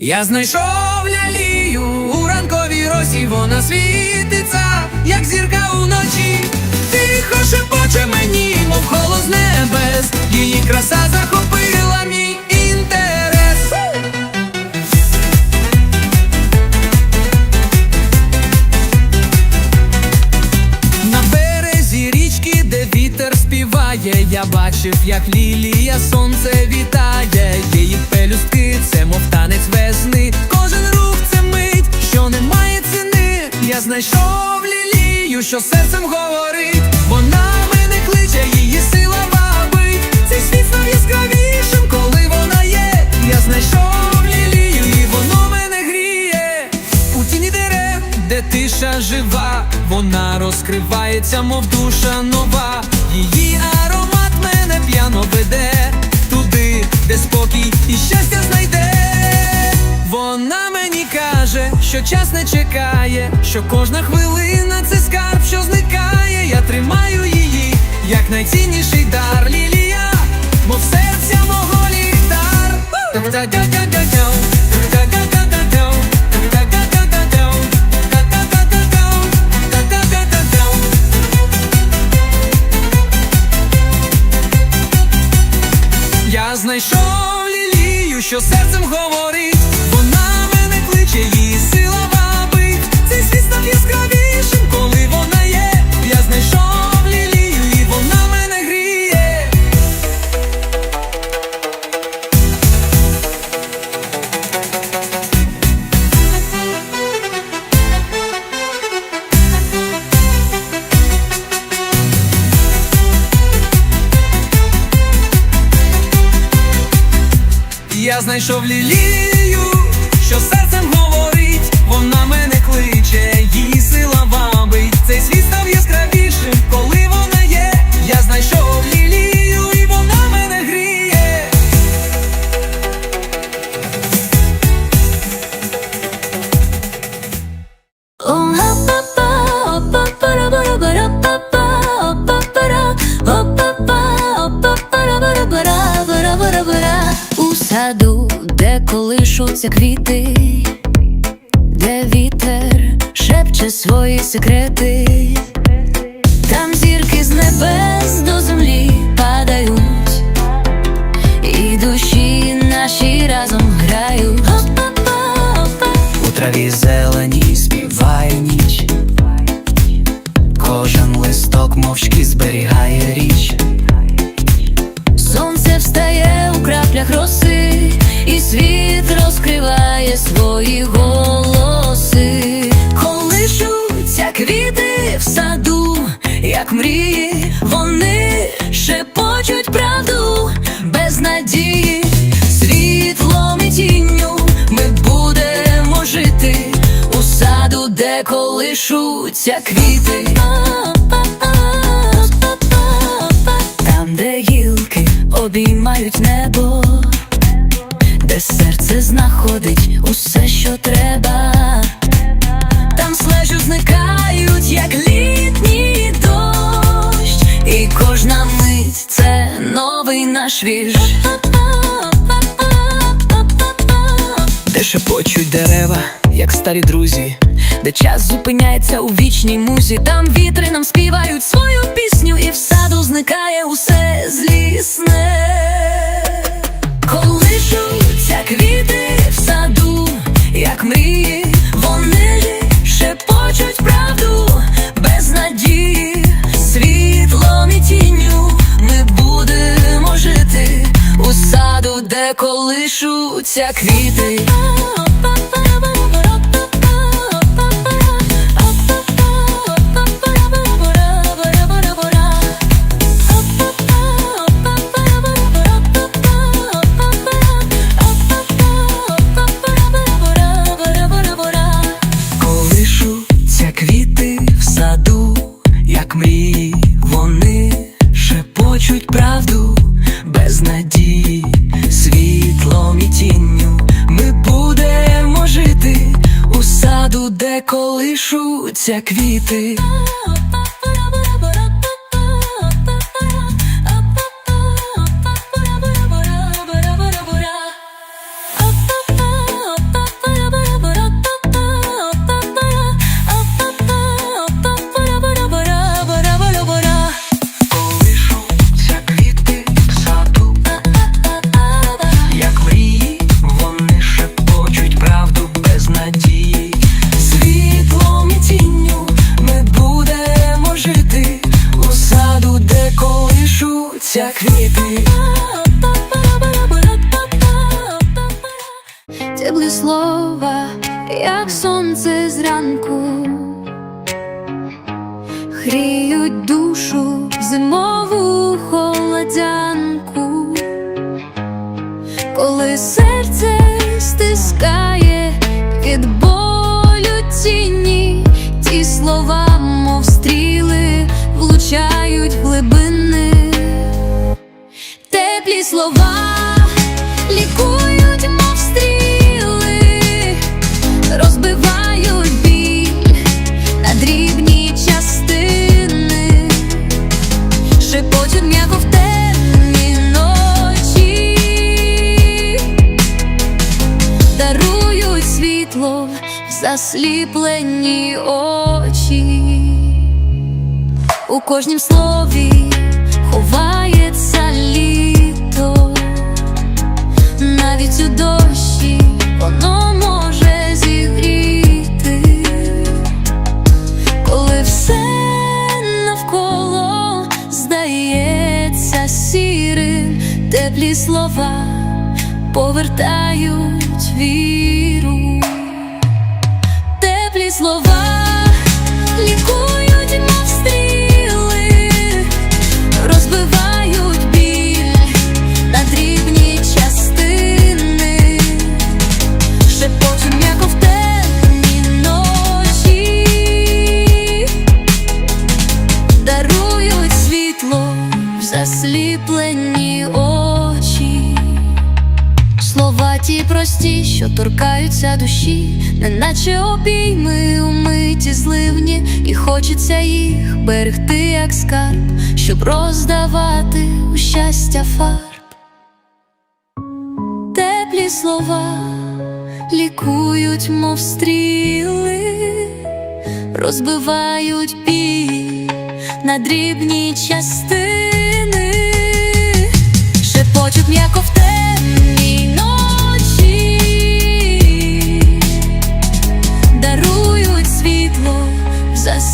Я знайшов лялію у ранковій росі, вона світиться, як зірка уночі. Тихо шепоче мені, мов голос небес. Її краса захопила мій я бачив, як лілія сонце вітає, її пелюстки, це мов танець весни. Кожен рух це мить, що не має ціни. Я знайшов лілію, що серцем говорить. Вона мене кличе, її сила вабить. Цей світ став яскравішим, коли вона є. Я знайшов лілію, і воно мене гріє. У тіні дерев, де тиша жива, вона розкривається, мов душа нова. Її мене п'яно веде туди, де спокій і щастя знайде. Вона мені каже, що час не чекає, що кожна хвилина це скарб, що зникає. Я тримаю її, як найцінніший дар лілія, мов серця мого ліхтар. Знайшов лілію, що серцем говорить, Я знайшов лілію, квіти, надії, світлом і тінню ми будемо жити у саду, де колишуться квіти. Там, де гілки обіймають небо, де серце знаходить усе, що треба, новий наш вірш. Де шепочуть дерева, як старі друзі. Де час зупиняється у вічній музі, там вітри нам співають свою пісню, і в саду зникає усе злісне. Колишуться колишуться квіти. Де колишуться квіти. Гріють душу зимову холодянку, коли серце стискає від болю тіні, ті слова, мов стріли, влучають в глибини. Теплі слова засліплені очі. У кожнім слові ховається літо, навіть у дощі воно може зігріти, коли все навколо здається сірим, теплі слова повертають віру, слова лікують, мов стріли, розбивають біль на дрібні частини, шепочуть м'яко в темні ночі, дарують світло в засліплені очі. Слова ті прості, що торкаються душі, неначе обійми у миті зливні, і хочеться їх берегти, як скарб, щоб роздавати у щастя фарб. Теплі слова лікують, мов стріли, розбивають біль на дрібні частини, шепочуть м'яко в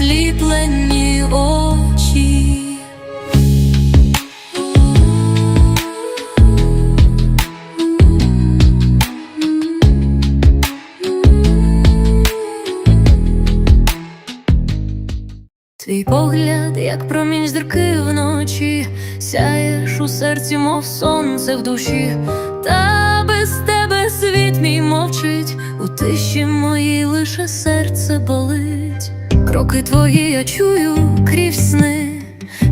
засліплені очі. Твій погляд, як промінь зірки вночі, сяєш у серці, мов сонце в душі, та без тебе світ мій мовчить, у тиші моїй лише серце болить. Кроки твої я чую крізь сни,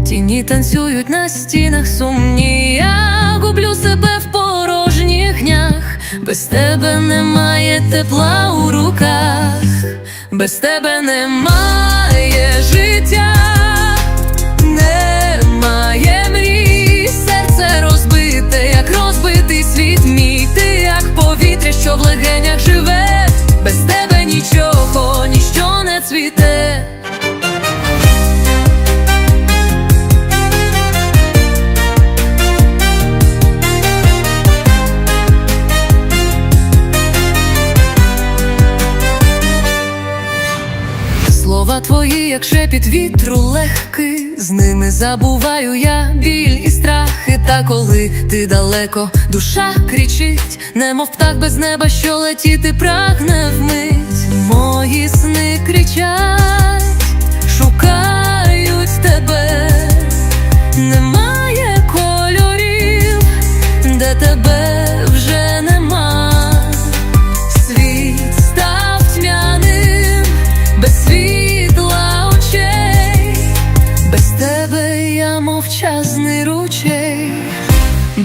тіні танцюють на стінах сумні. Я гублю себе в порожніх днях, без тебе немає тепла у руках, без тебе немає життя, немає мрій, серце розбите, як розбитий світ мій, ти повітря, що в легенях забуваю я біль і страхи. Та коли ти далеко, душа кричить, немов птах без неба, що летіти прагне вмить. Мої сни кричать, шукають тебе, немає кольорів, де тебе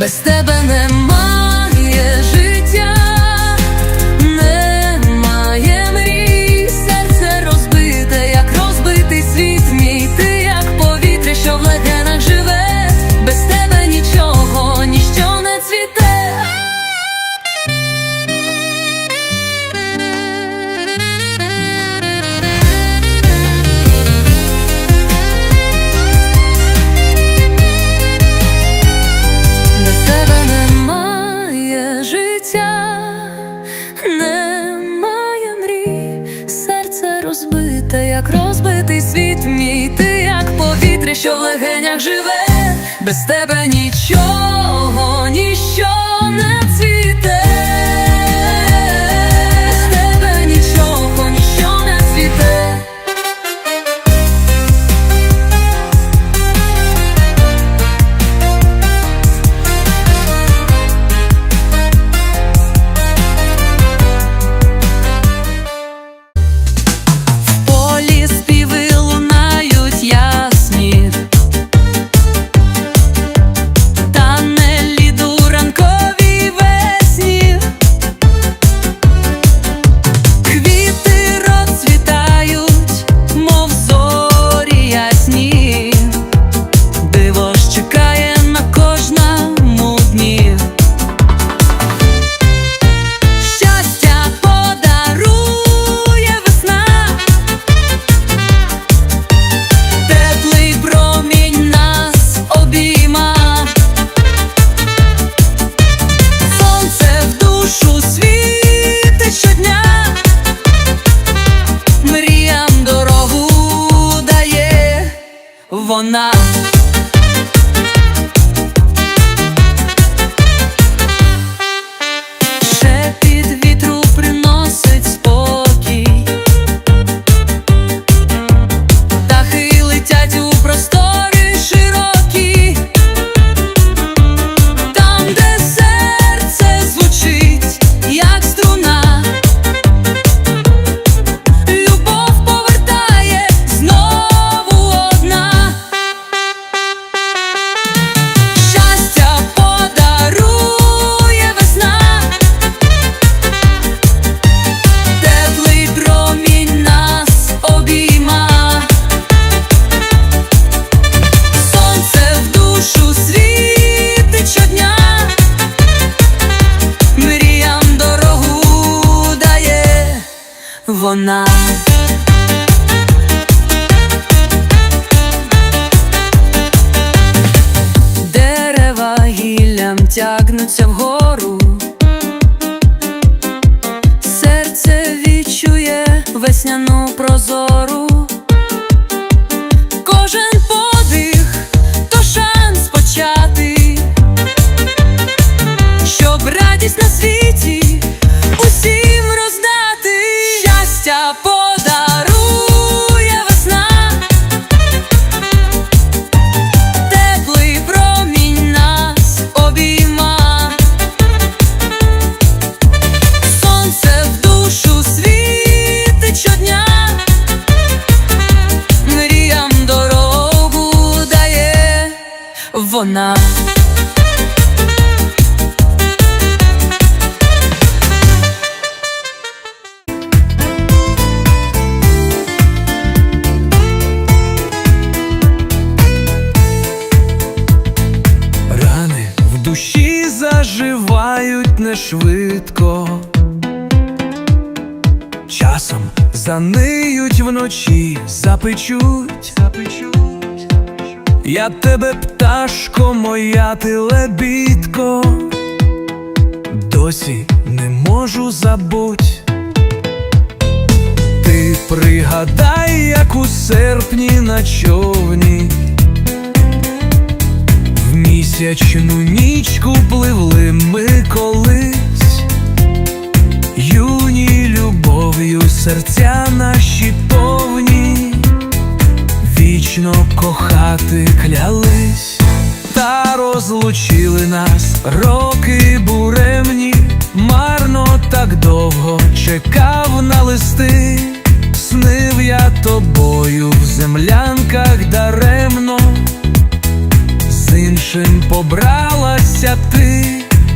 без тебе немає що в легенях живе, без тебе нічого, ніщо чекає. весняну прозору. Потаниють вночі, запечуть, запечуть, я тебе, пташко, моя ти лебідко, досі не можу забуть. Ти пригадай, як у серпні на човні, в місячну нічку пливли ми колись. любов'ю серця наші повні, вічно кохати клялись, та розлучили нас роки буремні, марно так довго чекав на листи, снив я тобою в землянках даремно, з іншим побралася ти,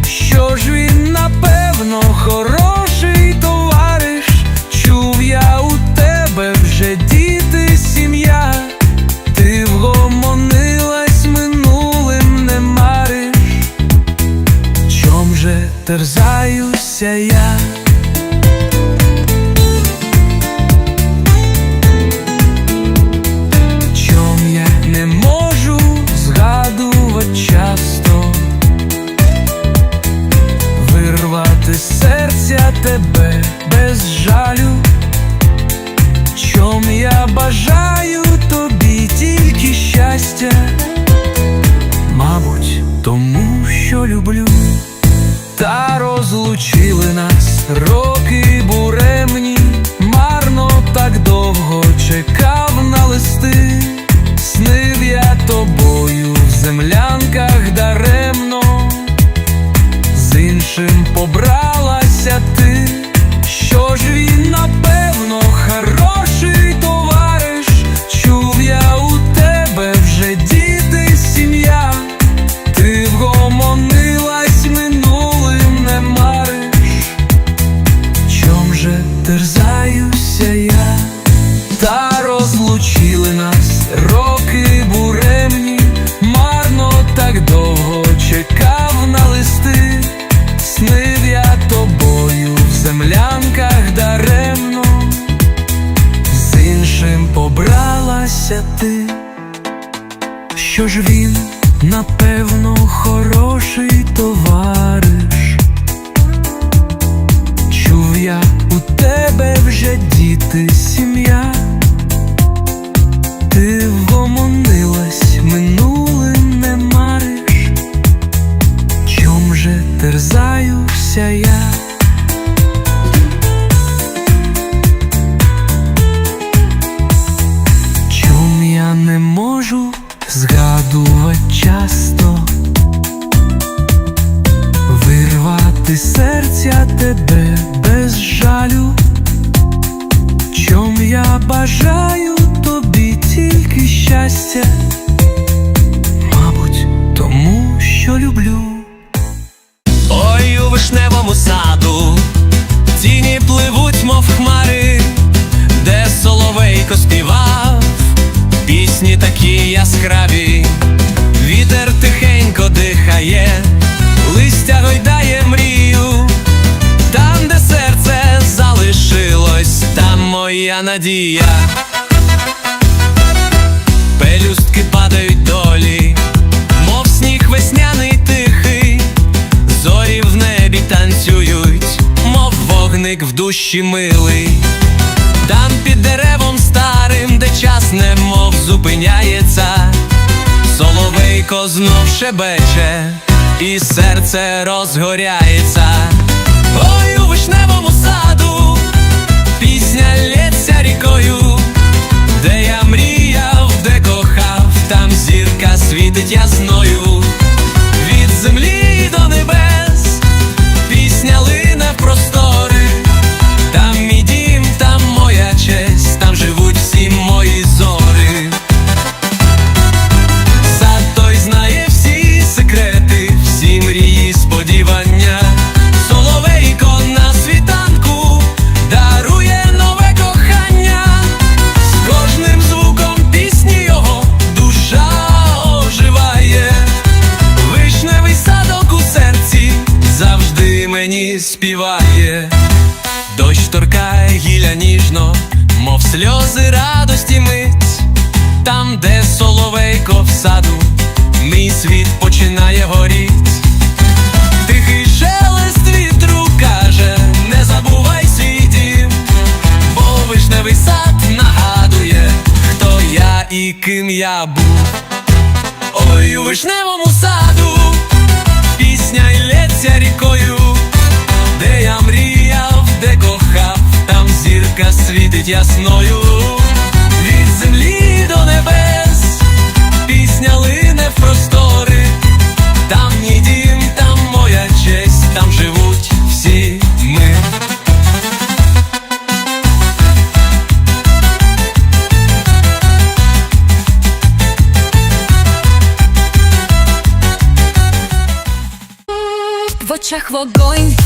що ж він напевно хороший терзаюся я. каюся я. Чом я не можу згадувати часто, вирвати себе моя надія, пелюстки падають долі, мов сніг весняний тихий, зорі в небі танцюють, мов вогник в душі милий, там під деревом старим, де час немов зупиняється, соловейко знов шебече, і серце розгоряється. Ой, у вишневому саду. Пісня зіркою, де я мріяв, де кохав, там зірка світить ясною. ким я був. Ой, у вишневому саду пісня й лється рікою, де я мріяв, де кохав, там зірка світить ясною, від землі до небес, пісня лине в простори, там мій дім, там моя честь, там живу. очах вогонь.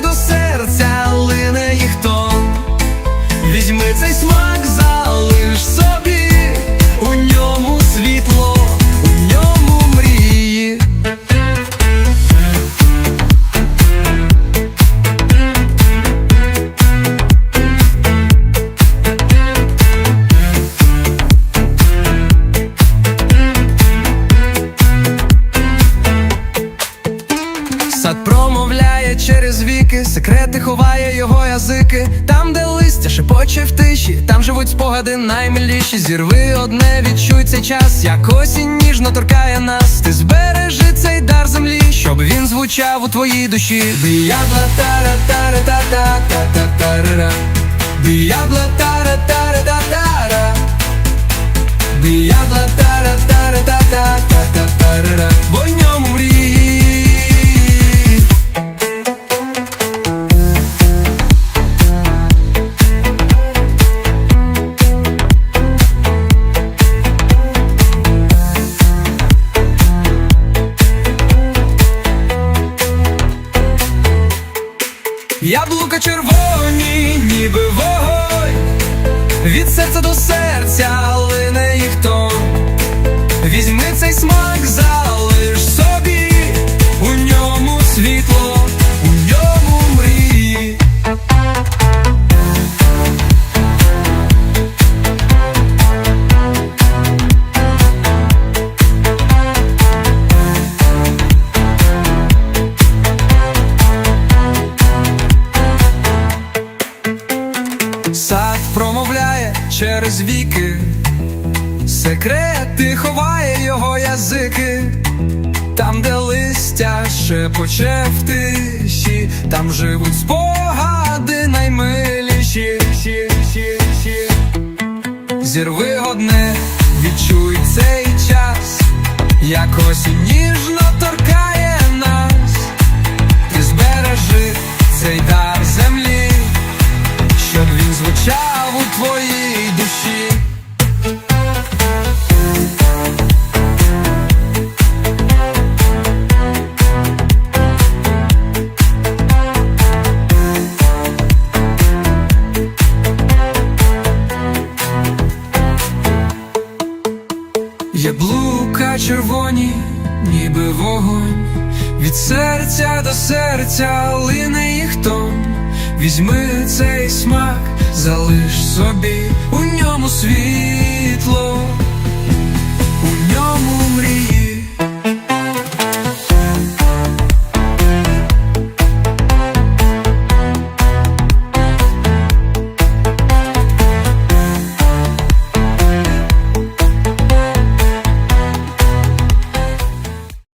do srca спогади наймиліші. Зірви одне, відчуй цей час, як осінь ніжно торкає нас. Ти збережи цей дар землі, щоб він звучав у твоїй душі. Диябла тара тара та та та та тара Диябла тара тара та тара Диябла тара віки, секрети ховає його язики, там, де листя шепоче в тиші, там живуть спогади наймиліші. Ші, ші, ші. Зірви одне, відчуй цей час, як осінь ніжно торкає нас, ти збережи цей дар землі щоб він звучав у твоїй